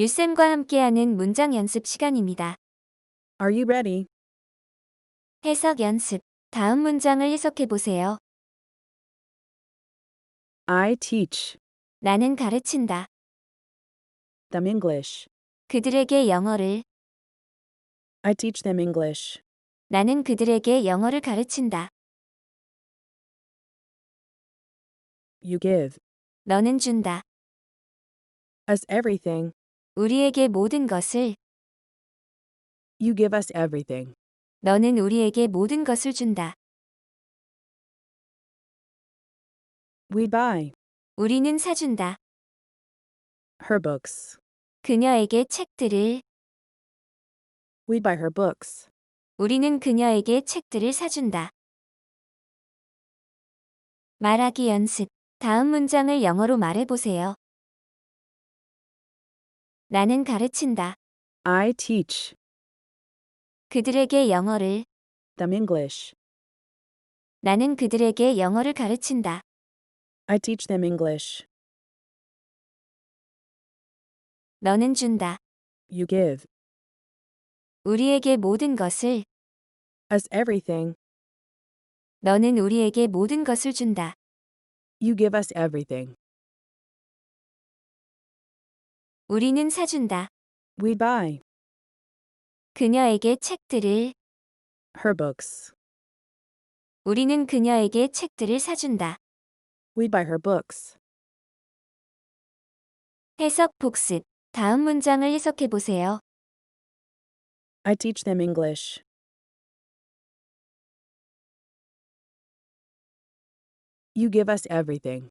율쌤과 함께하는 문장 연습 시간입니다. Are you ready? 해석 연습. 다음 문장을 해석해 보세요. I teach 나는 가르친다. them English. 그들에게 영어를. I teach them English. 나는 그들에게 영어를 가르친다. You give 너는 준다. us everything. 우리에게 모든 것을. You give us everything. 너는 우리에게 모든 것을 준다. We buy 우리는 사준다. her books. 그녀에게 책들을. We buy her books. 우리는 그녀에게 책들을 사준다. 말하기 연습. 다음 문장을 영어로 말해보세요. 나는 가르친다. I teach 그들에게 영어를. them English. 나는 그들에게 영어를 가르친다. I teach them English. 너는 준다. You give 우리에게 모든 것을. us everything. 너는 우리에게 모든 것을 준다. You give us everything. 우리는 사준다. We buy 그녀에게 책들을. her books. 우리는 그녀에게 책들을 사준다. We buy her books. 해석 복습. 다음 문장을 해석해 보세요. I teach them English. You give us everything.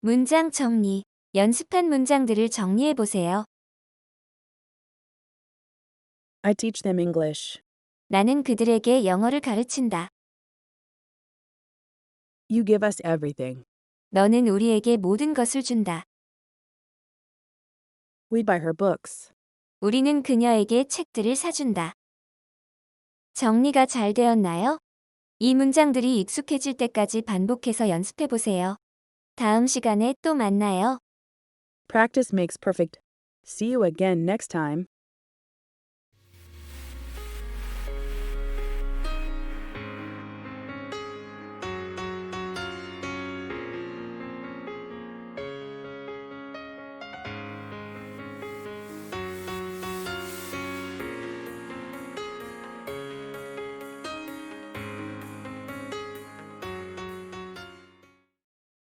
문장 정리. 연습한 문장들을 정리해 보세요. I teach them English. 나는 그들에게 영어를 가르친다. You give us everything. 너는 우리에게 모든 것을 준다. We buy her books. 우리는 그녀에게 책들을 사준다. 정리가 잘 되었나요? 이 문장들이 익숙해질 때까지 반복해서 연습해 보세요. 다음 시간에 또 만나요. Practice makes perfect. See you again next time.